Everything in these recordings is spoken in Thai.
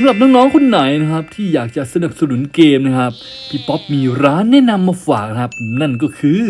ำหรับน้องๆคนไหนนะครับ ที่อยากจะสนับสนุนเกมนะครับ พี่ป๊อปมีร้านแนะนำมาฝากนะครับ นั่นก็คือ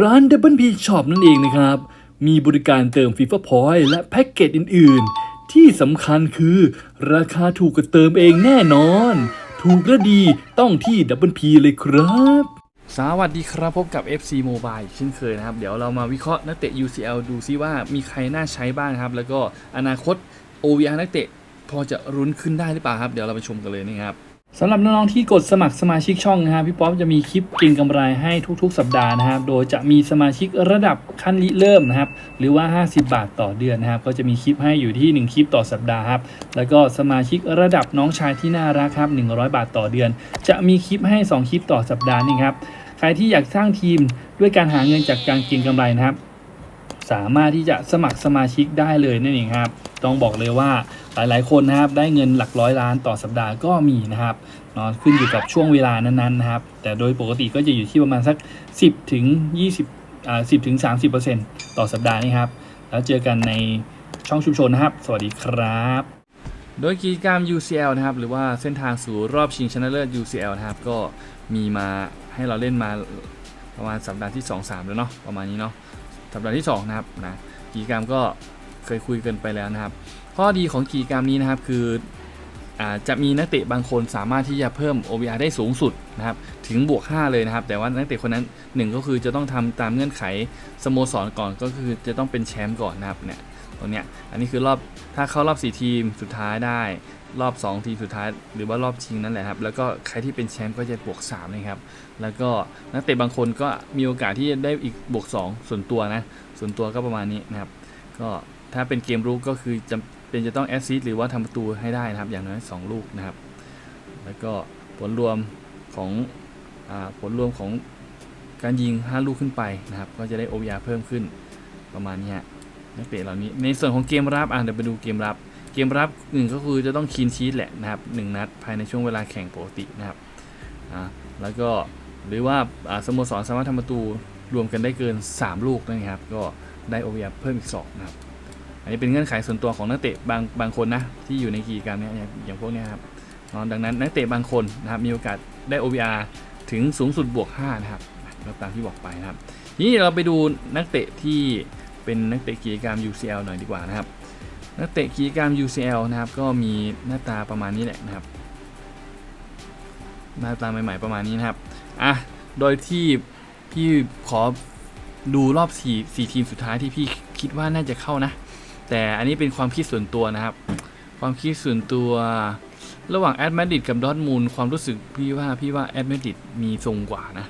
ร้าน Double P Shop นั่นเองนะครับ มีบริการเติม FIFA Point และแพ็กเกจอื่น ๆ ที่สำคัญคือราคาถูกกว่าเติมเองแน่นอน ถูกและดีต้องที่ Double P เลยครับสวัสดีครับพบกับ FC Mobile เช่นเคยนะครับ เดี๋ยวเรามาวิเคราะห์นักเตะ UCL ดูซิว่ามีใครน่าใช้บ้างครับ แล้วก็อนาคต OVR นักเตะ พอจะรุนขึ้นได้หรือเปล่าครับ เดี๋ยวเราไปชมกันเลยนะครับสำหรับน้องๆที่กดสมัครสมาชิกช่องนะครับพี่ป๊อปจะมีคลิปเก่งกำไรให้ทุกๆ สัปดาห์นะครับโดยจะมีสมาชิกระดับขั้นริเริ่มนะครับหรือว่า 50 บาทต่อเดือนนะครับก็จะมีคลิปให้อยู่ที่ 1 คลิปต่อสัปดาห์ครับแล้วก็สมาชิกระดับน้องชายที่น่ารักครับ 100 บาทต่อเดือน จะมีคลิปให้ 2 คลิปต่อสัปดาห์นี่ครับใครที่อยากสร้างทีมด้วยการหาเงินจากการเก็งกำไรนะครับ สามารถที่จะสมัครสมาชิกได้เลยนั่นเองครับ ต้องบอกเลยว่าหลายๆ คนนะครับได้เงินหลักร้อยล้านต่อสัปดาห์ก็มีนะครับเนาะขึ้นอยู่กับช่วงเวลานั้นๆนะครับ แต่โดยปกติก็จะอยู่ที่ประมาณสัก 10ถึง20อ่า10ถึง30%ต่อสัปดาห์นี่ครับ แล้วเจอกันในช่องชุมชนนะครับ สวัสดีครับโดยกิจกรรม UCL นะครับ หรือว่าเส้นทางสู่รอบชิงชนะเลิศ UCL นะครับ ก็มีมาให้เราเล่นมาประมาณสัปดาห์ที่ 2-3 แล้วเนาะประมาณนี้เนาะ สัปดาห์ที่ 2 นะครับนะกิจกรรมก็เคยคุยกันไปแล้วนะครับ ข้อดีของกิจกรรมนี้นะครับคือจะมีนักเตะบางคนสามารถที่จะเพิ่ม OVR ได้สูงสุดนะครับถึงบวก 5 เลยนะครับ แต่ว่านักเตะคนนั้น 1 ก็คือจะต้องทำตามเงื่อนไขสโมสรก่อนก็คือจะต้องเป็นแชมป์ก่อนนะครับเนี่ยตรงเนี้ยอันนี้คือรอบถ้าเข้ารอบ 4 ทีมสุดท้ายได้ รอบ 2 ทีมสุดท้าย หรือว่ารอบชิงนั่นแหละครับ แล้วก็ใครที่เป็นแชมป์ก็จะบวก3นะครับ แล้วก็นักเตะบางคนก็มีโอกาสที่จะได้อีกบวก 2 ส่วนตัวนะ ส่วนตัวก็ประมาณนี้นะครับ ก็ถ้าเป็นเกมรุกก็คือจำเป็นจะต้องแอสซิสต์หรือว่าทำประตูให้ได้นะครับ อย่างน้อย2ลูกนะครับ แล้วก็ผลรวมของอผลรวมของการยิง 5 ลูกขึ้นไปนะครับ ก็จะได้ OVR เพิ่มขึ้นประมาณนี้นักเตะเหล่านี้ ในส่วนของเกมรับอะเดี๋ยวไปดูเกมรับ เกมรับหนึ่งก็คือจะต้องคีนชีตแหละนะครับหนึ่งนัดภายในช่วงเวลาแข่งปกตินะครับอ่าแล้วก็หรือว่าสโมสรสามารถทำประตูรวมกันได้เกิน 3 ลูกนะครับ ก็ได้ OVR เพิ่มอีก2นะครับ อันนี้เป็นเงื่อนไขส่วนตัวของนักเตะบางบางคนนะที่อยู่ในกิจกรรเนี้ยอย่างพวกเนี้ยครับเนาะดังนั้นนักเตะบางคนนะครับมีโอกาสได้ OVR ถึงสูงสุดบวก 5 นะครับก็ตามที่บอกไปนะครับ ทีนี้เราไปดูนักเตะที่เป็นนักเตะกิจกรรม UCL หน่อยดีกว่านะครับ นักเตะกิจกรรม UCL นะครับ ก็มีหน้าตาประมาณนี้แหละนะครับ หน้าตาใหม่ ๆ ประมาณนี้นะครับ อะ โดยที่พี่ขอดูรอบ4 4ทีมสุดท้ายที่พี่คิดว่าน่าจะเข้านะ แต่อันนี้เป็นความคิดส่วนตัวนะครับ ความคิดส่วนตัวระหว่างแอดมาดริดกับดอทมูลความรู้สึกพี่ว่าพี่ว่าแอดมาดริดมีทรงกว่านะ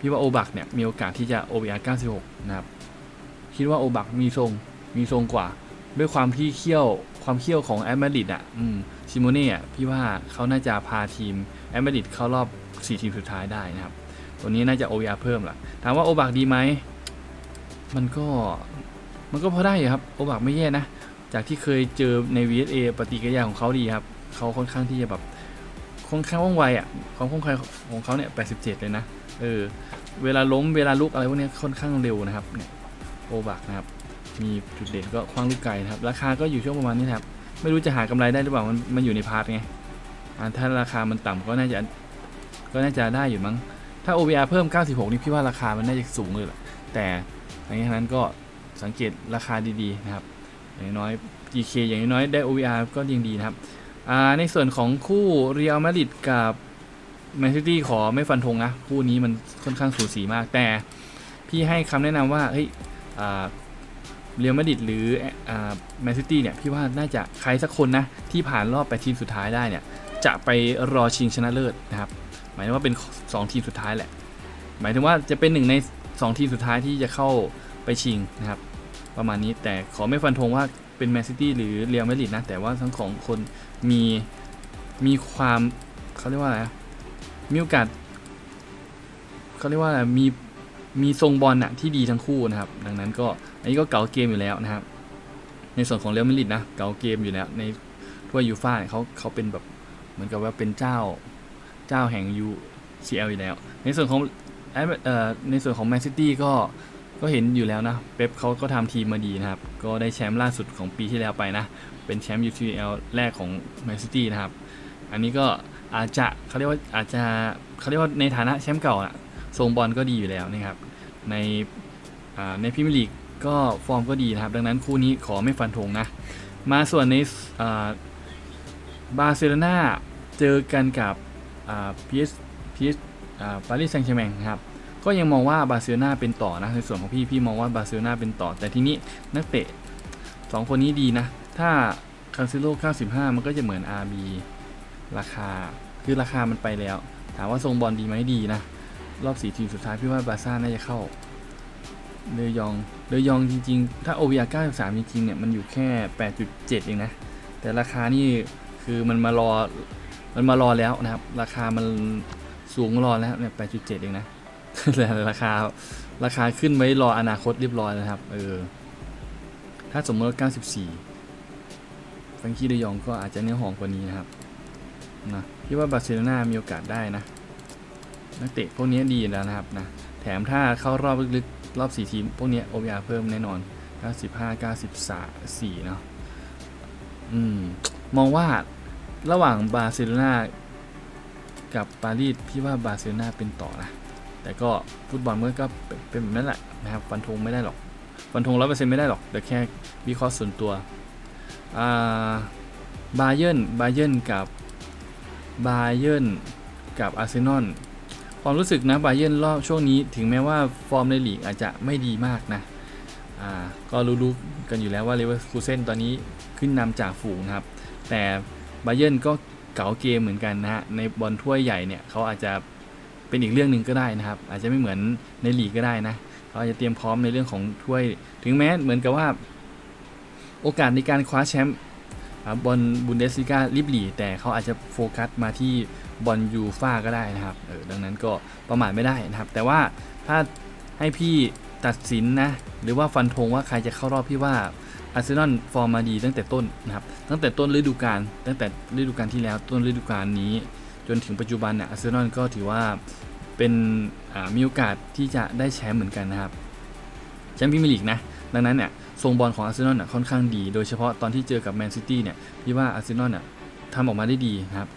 พี่ว่าโอบักเนี่ยมีโอกาสที่จะ OVR 96 นะครับ คิดว่าโอบักมีทรงมีทรงกว่า ด้วยความที่เขี้ยวความเขี้ยวของแอดมาดริดอะซิโมเน่อะพี่ว่าเขาน่าจะพาทีมแอดมาดริดเข้ารอบ 4 ทีมสุดท้ายได้นะครับ ตัวนี้น่าจะ OVR เพิ่มล่ะ ถามว่าโอบักดีไหม มันก็มันก็พอได้ครับ โอบักไม่แย่นะ จากที่เคยเจอใน VSA ปฏิกิริยาของเขาดีครับ เขาค่อนข้างที่จะแบบค่อนข้างว่องไวอะ ความคล่องแคล่วของเขาเนี่ย 87 เลยนะ เออ เวลาล้ม เวลาลุกอะไรพวกนี้ค่อนข้างเร็วนะครับ เนี่ย โอบักนะครับ มีจุดเด่นก็คว้างลูกไกลนะครับ ราคาก็อยู่ช่วงประมาณนี้ครับ ไม่รู้จะหากำไรได้หรือเปล่า มันมันอยู่ในพาร์ทไงอ่าถ้าราคามันต่ำก็น่าจะก็น่าจะได้อยู่มั้ง ถ้า OVR เพิ่ม 96 นี่พี่ว่าราคามันน่าจะสูงเลยแหละแต่ทั้งนี้ทั้งนั้นก็สังเกตราคาดีๆนะครับ อย่างน้อย GK อย่างน้อยได้ OVR ก็ยังดีนะครับอ่าในส่วนของคู่ Real Madrid กับแมนซิตี้ขอไม่ฟันธงนะ คู่นี้มันค่อนข้างสูสีมากแต่พี่ให้คำแนะนำว่าเฮ้ยอ่า เรียลมาดริดหรือแมนซิตี้เนี่ยพี่ว่าน่าจะใครสักคนนะที่ผ่านรอบแปทีมสุดท้ายได้เนี่ยจะไปรอชิงชนะเลิศนะครับหมายถึงว่าเป็น 2 ทีมสุดท้ายแหละ หมายถึงว่าจะเป็นหนึ่งใน 2 ทีมสุดท้ายที่จะเข้าไปชิงนะครับประมาณนี้แต่ขอไม่ฟันธงว่าเป็นแมนซิตี้หรือเรียลมาดริดนะแต่ว่าทั้งของคนมีมีความเขาเรียกว่าอะไรมีโอกาสเขาเรียกว่าอะไรมี มีทรงบอลน่ะที่ดีทั้งคู่นะครับ ดังนั้นก็อันนี้ก็เก่าเกมอยู่แล้วนะครับ ในส่วนของเรียลมาดริดนะเก่าเกมอยู่แล้วในถ้วยยูฟ่าเนี่ยเขาเขาเป็นแบบเหมือนกับว่าเป็นเจ้าเจ้าแห่ง UCL อลอยู่แล้ว ในส่วนของเออในส่วนของแมนซิตี้ก็ก็เห็นอยู่แล้วนะ เป๊ปเขาก็ทำทีมมาดีนะครับ ก็ได้แชมป์ล่าสุดของปีที่แล้วไปนะ เป็นแชมป์ UCL แรกของแมนซิตี้นะครับ อันนี้ก็อาจจะเขาเรียกว่าอาจจะเขาเรียกว่าในฐานะแชมป์เก่าอะ ทรงบอลก็ดีอยู่แล้วนะครับ ในในพรีเมียร์ลีกก็ฟอร์มก็ดีนะครับ ดังนั้นคู่นี้ขอไม่ฟันธงนะ มาส่วนในบาร์เซโลนาเจอกันกับพีเอสพีเอสปารีสแซงต์แชร์แมงครับก็ยังมองว่าบาร์เซโลนาเป็นต่อนะในส่วนของพี่พี่มองว่าบาร์เซโลนาเป็นต่อ แต่ทีนี้นักเตะสองคนนี้ดีนะ ถ้าคาซิโล95 มันก็จะเหมือน RB ราคาคือราคามันไปแล้ว ถามว่าทรงบอลดีไหมดีนะ รอบสี่ทีมสุดท้ายพี่ว่าบาร์ซ่าน่าจะเข้าเดยองเดยองจริง ๆ ถ้า OVR 93 จริงๆเนี่ยมันอยู่แค่ 8.7 เองนะ แต่ราคานี่คือมันมารอ มันมารอแล้วนะครับ ราคามันสูงรอแล้วเนี่ย 8.7 เองนะ แต่ราคาราคาขึ้นไว้รออนาคตเรียบร้อยนะครับ เออ ถ้าสมมติว่า94ฟรงกี้เดยองก็อาจจะเนื้อหอมกว่านี้นะครับนะพี่ว่าบาร์เซโลนามีโอกาสได้นะ นักเตะพวกนี้ดีแล้วนะครับนะแถมถ้าเข้ารอบลึกๆรอบ 4 ทีม พวกนี้โอ r เพิ่มแน่นอน 95 93 4เนาะอืมมองว่าระหว่างบาร์เซโลนากับปารีสพี่ว่าบาร์เซโลนาเป็นต่อนะ แต่ก็ฟุตบอลเมันก็เป็นเป็นแบบนั้นแหละนะครับฟันธงไม่ได้หรอกฟันธงร้อยเปอร์เซ็นต์ไม่ได้หรอกแต่แค่วิเคราะห์ส่วนตัวอ่าบาเยิร์นบาเยิร์นกับบาเยิร์นกับอาร์เซนอล ความรู้สึกนะบาเยิร์นรอบช่วงนี้ถึงแม้ว่าฟอร์มในลีกอาจจะไม่ดีมากนะก็รู้ๆกันอยู่แล้วว่าเลเวอร์คูเซนตอนนี้ขึ้นนำจากฝูงนะครับ แต่บาเยิร์นก็เก๋าเกมเหมือนกันนะฮะในบอลถ้วยใหญ่เนี่ยเขาอาจจะเป็นอีกเรื่องหนึ่งก็ได้นะครับ อาจจะไม่เหมือนในลีกก็ได้นะเขาอาจจะเตรียมพร้อมในเรื่องของถ้วย ถึงแม้เหมือนกับว่า โอกาสในการคว้าแชมป์ บอลบุนเดสลิกาลิบลีแต่เขาอาจจะโฟกัสมาที่บอลยูฟ่าก็ได้นะครับเออดังนั้นก็ประมาทไม่ได้นะครับ แต่ว่าถ้าให้พี่ตัดสินนะหรือว่าฟันธงว่าใครจะเข้ารอบพี่ว่าอาร์เซนอลฟอร์มมาดีตั้งแต่ต้นนะครับตั้งแต่ต้นฤดูกาลตั้งแต่ฤดูกาลที่แล้วต้นฤดูกาลนี้ จนถึงปัจจุบันเนี่ยอาร์เซนอลก็ถือว่าเป็นมีโอกาสที่จะได้แชมป์เหมือนกันนะครับแชมป์พรีเมียร์ลีกนะ ดังนั้นเนี่ยทรงบอลของอาร์เซนอลน่ะค่อนข้างดี โดยเฉพาะตอนที่เจอกับแมนซิตี้เนี่ยพี่ว่าอาร์เซนอลน่ะทำออกมาได้ดีนะครับ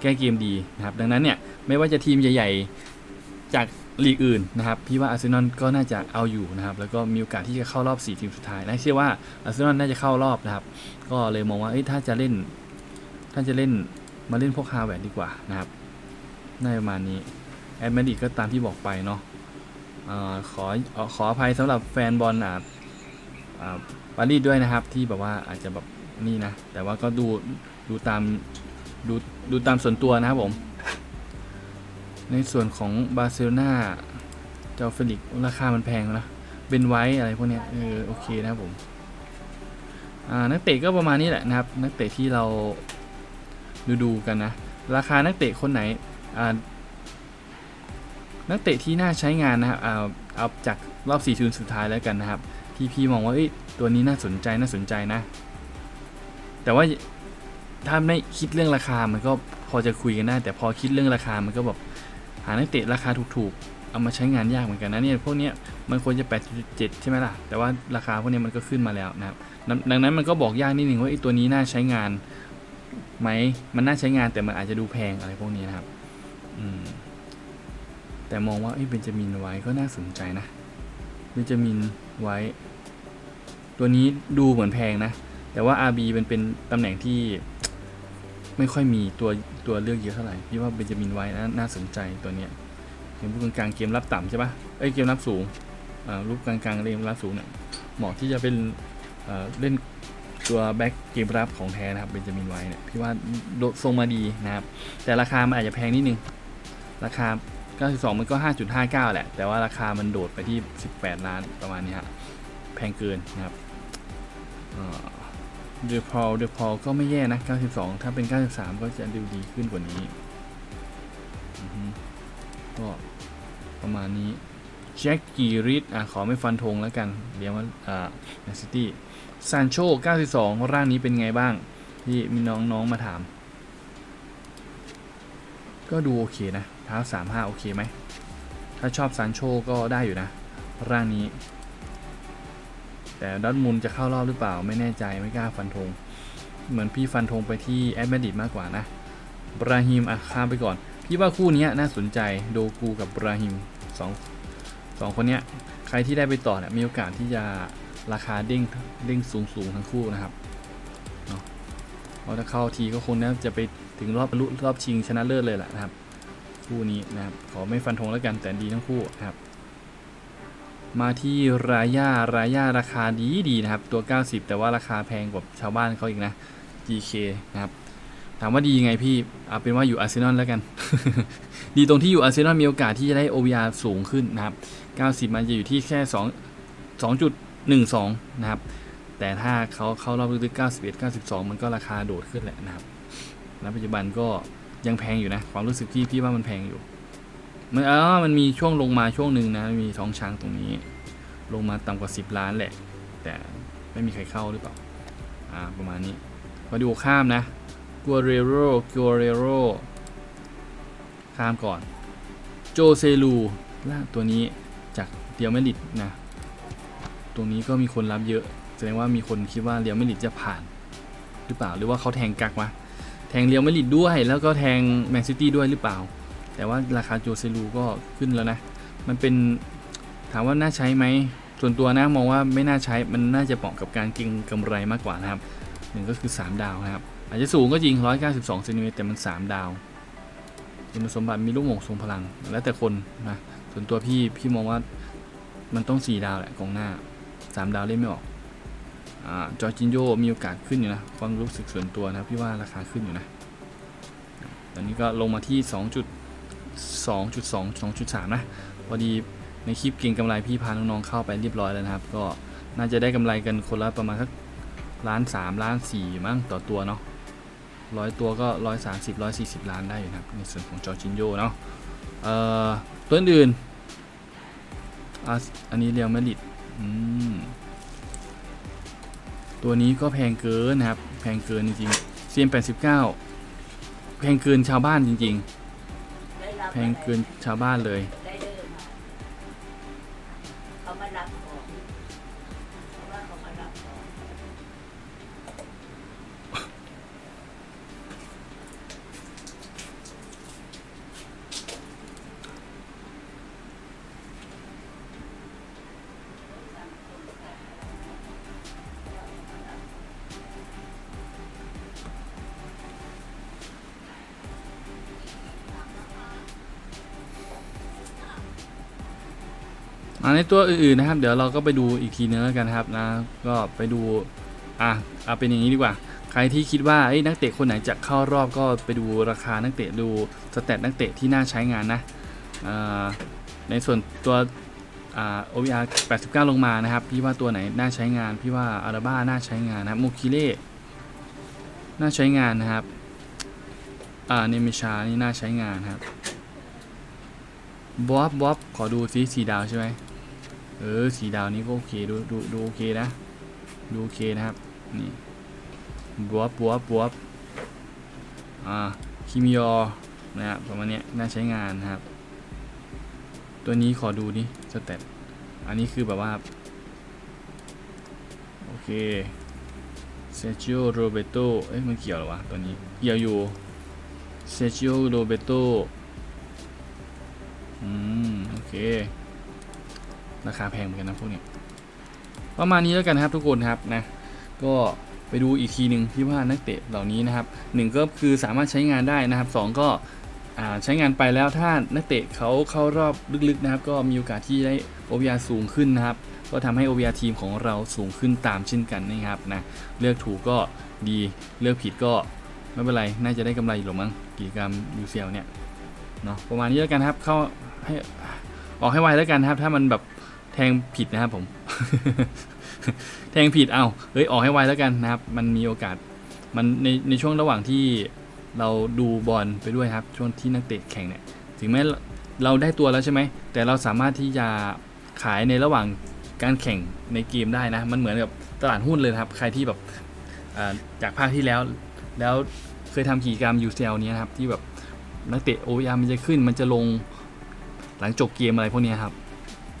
แก้เกมดีนะครับดังนั้นเนี่ยไม่ว่าจะทีมใหญ่ ๆ จากลีกอื่นนะครับพี่ว่าอาร์เซนอลก็น่าจะเอาอยู่นะครับแล้วก็มีโอกาสที่จะเข้ารอบ 4 ทีมสุดท้ายนะเชื่อว่าอาร์เซนอลน่าจะเข้ารอบนะครับก็เลยมองว่าถ้าจะเล่นถ้าจะเล่นมาเล่นพวกฮาแวร์ดีกว่านะครับน่าจะประมาณนี้แอดมาดิก็ตามที่บอกไปเนาะขอขออภัยสำหรับแฟนบอลอะ ปารีสด้วยนะครับที่แบบว่าอาจจะแบบนี่นะ แต่ว่าก็ดูดูตามดูดูตามส่วนตัวนะครับผม ในส่วนของบาร์เซโลนาเจ้าเฟลิกราคามันแพงนะเบนไว้อะไรพวกเนี้ยเออโอเคนะครับผมนักเตะก็ประมาณนี้แหละนะครับ นักเตะที่เราดูดูกันนะ ราคานักเตะคนไหนนักเตะที่น่าใช้งานนะครับเอาเอาจากรอบ 4 ทีมสุดท้ายแล้วกันนะครับ พี่พี่มองว่าตัวนี้น่าสนใจน่าสนใจนะ แต่ว่าถ้าไม่คิดเรื่องราคามันก็พอจะคุยกันได้แต่พอคิดเรื่องราคามันก็แบบหานักเตะราคาถูกๆ เอามาใช้งานยากเหมือนกันนะเนี่ยพวกนี้มันควรจะ 8.7 ใช่ไหมล่ะ แต่ว่าราคาพวกนี้มันก็ขึ้นมาแล้วนะครับดังนั้นมันก็บอกยากนิดหนึ่งว่าไอ้ตัวนี้น่าใช้งานไหมมันน่าใช้งานแต่มันอาจจะดูแพงอะไรพวกนี้นะครับอืมแต่มองว่าไอ้เบนจามินไว้ก็น่าสนใจนะเบนจามินไว้ ตัวนี้ดูเหมือนแพงนะ แต่ว่า RB เป็นเป็นตำแหน่งที่ไม่ค่อยมีตัวตัวเลือกเยอะเท่าไหร่ พี่ว่าเบนจามินไว้นะน่าสนใจตัวเนี้ยเกมรูปกลางๆเกมรับต่ำใช่ปะเอ้ยเกมรับสูงอ่ารูปกลางๆเกมรับสูงเนี่ยเหมาะที่จะเป็นเเล่นตัวแบ็กเกมรับของแท้นะครับเบนจามินไว้เนี่ยพี่ว่าโดทรงมาดีนะครับ แต่ราคามันอาจจะแพงนิดนึง ราคา 92 มันก็ 5.59 แหละ แต่ว่าราคามันโดดไปที่ 18 ล้านประมาณนี้ฮะแพงเกินนะครับ เดอพอลเดอพอลก็ไม่แย่นะ 92 ถ้าเป็น 93 ก็จะดูดีขึ้นกว่านี้ ก็ประมาณนี้แจ็คกีริดอะขอไม่ฟันธงแล้วกันเรียกว่าอ่าแมนซิตี้ซานโช92 ร่างนี้เป็นไงบ้าง ที่มีน้องๆมาถาม ก็ดูโอเคนะเท้าสามห้าโอเคไหม ถ้าชอบซานโชก็ได้อยู่นะ ร่างนี้ แต่ดอทมุนจะเข้ารอบหรือเปล่าไม่แน่ใจไม่กล้าฟันธง เหมือนพี่ฟันธงไปที่แอดเมดิดมากกว่านะบราฮิมอะข้ามไปก่อน พี่ว่าคู่นี้น่าสนใจโดกูกับบราฮิมสองสองคนเนี้ยใครที่ได้ไปต่อเนี่ยมีโอกาสที่จะราคาเด้งเด้งสูงสูงๆทั้งคู่นะครับเนาะเราถ้าเข้าทีก็คงน่าจะไปถึงรอบบรรลุรอบชิงชนะเลิศเลยแหละนะครับ คู่นี้นะครับขอไม่ฟันธงแล้วกันแต่ดีทั้งคู่นะครับ มาที่รายารายาราคาดีดีนะครับ ตัว 90 แต่ว่าราคาแพงกว่าชาวบ้านเขาอีกนะ GK นะครับถามว่าดียังไงพี่เอาเป็นว่าอยู่อาร์เซนอลแล้วกัน ดีตรงที่อยู่อาร์เซนอลมีโอกาสที่จะได้ OVR สูงขึ้นนะครับ 90 มันจะอยู่ที่แค่ 2 2.12 นะครับ แต่ถ้าเขาเข้ารอบลึกๆ91 92 มันก็ราคาโดดขึ้นแหละนะครับ ณ ปัจจุบันก็ยังแพงอยู่นะ ความรู้สึกพี่พี่ว่ามันแพงอยู่ มันอ๋อมันมีช่วงลงมาช่วงหนึ่งนะ มีท้องช้างตรงนี้ ลงมาต่ำกว่า 10 ล้านแหละ แต่ไม่มีใครเข้าหรือเปล่า อ่า ประมาณนี้ มาดูข้ามนะกัวเรโรกัวเรโรข้ามก่อน โจเซลูล่าตัวนี้จากเดียวไม่ลิดนะ ตรงนี้ก็มีคนรับเยอะ แสดงว่ามีคนคิดว่าเรียวไม่ลิดจะผ่าน หรือเปล่า หรือว่าเขาแทงกักวะ แทงเรียวไม่ลิดด้วย แล้วก็แทงแมนซิตี้ด้วยหรือเปล่า แต่ว่าราคาโจเซลูก็ขึ้นแล้วนะ มันเป็นถามว่าน่าใช้ไหม ส่วนตัวนะมองว่าไม่น่าใช้ มันน่าจะเหมาะกับการเก็งกำไรมากกว่านะครับหนึ่งก็คือ 3 ดาวนะครับ อาจจะสูงก็จริง 192เซนติเมตรแต่มัน 3 ดาวคุณสมบัติมีลูกหม่งทรงพลัง แล้วแต่คนนะ ส่วนตัวพี่พี่มองว่ามันต้อง 4 ดาวแหละกองหน้า 3 ดาวเล่นไม่ออกอ่าจอร์จินโยมีโอกาสขึ้นอยู่นะ ความรู้สึกส่วนตัวนะพี่ว่าราคาขึ้นอยู่นะ ตอนนี้ก็ลงมาที่ 2.2 2.3 นะ พอดีในคลิปเก่งกำไรพี่พาน้องๆเข้าไปเรียบร้อยแล้วนะครับ ก็น่าจะได้กำไรกันคนละประมาณสักล้านสามล้านสี่มั้งต่อตัวเนาะร้อยตัวก็ร้อยสามสิบร้อยสี่สิบล้านได้อยู่นะครับ ในส่วนของจอจินโยเนาะเอ่อตัวอื่นอันนี้เรียวมาดริดตัวนี้ก็แพงเกินนะครับ แพงเกินจริงๆ CM89 แพงเกินชาวบ้านจริง ๆ แพงเกินชาวบ้านเลย ในตัวอื่นๆนะครับ เดี๋ยวเราก็ไปดูอีกทีนึงแล้วกันครับนะก็ไปดูอะเอาเป็นอย่างนี้ดีกว่า ใครที่คิดว่านักเตะคนไหนจะเข้ารอบก็ไปดูราคานักเตะดูสเตตนักเตะที่น่าใช้งานนะในส่วนตัวอ่า OVR 89 ลงมานะครับ พี่ว่าตัวไหนน่าใช้งาน พี่ว่าอาราบ้าน่าใช้งานนะมูคิเล่น่าใช้งานนะครับอ่าเนมิชานี่น่าใช้งานครับบ๊อบบ๊อบขอดูซิสีดาวใช่ไหม เออสีดาวนี้ก็โอเคดูดูดูโอเคนะ ดูโอเคนะครับ นี่บวบบวบบวบอ่าคิมิยอนะครับประมาณเนี้ยน่าใช้งานนะครับ ตัวนี้ขอดูนี่สเต็ปอันนี้คือแบบว่า โอเคเซจิโอโรเบโตเอ้ยมันเกี่ยวหรอวะตัวนี้ เกี่ยวอยู่เซจิโอโรเบโตอืม โอเค ราคาแพงเหมือนกันนะพวกเนี้ยประมาณนี้แล้วกันนะครับทุกคนครับนะก็ไปดูอีกทีหนึ่งที่ว่านักเตะเหล่านี้นะครับหนึ่งก็คือสามารถใช้งานได้นะครับสองก็ใช้งานไปแล้วถ้านักเตะเขาเข้ารอบลึกๆนะครับก็มีโอกาสที่ได้ OVR สูงขึ้นนะครับก็ทำให้ OVR ทีมของเราสูงขึ้นตามเช่นกันนะครับนะเลือกถูกก็ดีเลือกผิดก็ไม่เป็นไรน่าจะได้กำไรอยู่หรอมั้งกิจกรรม UCL เนี่ยเนาะประมาณนี้แล้วกันครับเข้าให้ออกให้ไวแล้วกันครับ ถ้ามันแบบ งผิดนะครับผม แทงผิดเอาเฮ้ยออกให้ไวแล้วกันนะครับ มันมีโอกาสมันในในช่วงระหว่างที่เราดูบอลไปด้วยครับ ช่วงที่นักเตะแข่งเนี่ยถึงแม้เราได้ตัวแล้วใช่ไหมแต่เราสามารถที่จะขายในระหว่างการแข่งในเกมได้นะ มันเหมือนกับตลาดหุ้นเลยครับ ใครที่แบบจากภาคที่แล้วแล้วเคยทำกิจกรรม UCL นี้นะครับ ที่แบบนักเตะ OVR มันจะขึ้นมันจะลงหลังจบเกมอะไรพวกนี้ครับ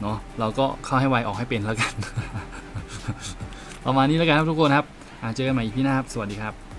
เนาะเราก็เข้าให้ไวออกให้เป็นแล้วกัน ประมาณนี้แล้วกันครับทุกคนครับเจอกันใหม่อีพีหน้าครับ สวัสดีครับ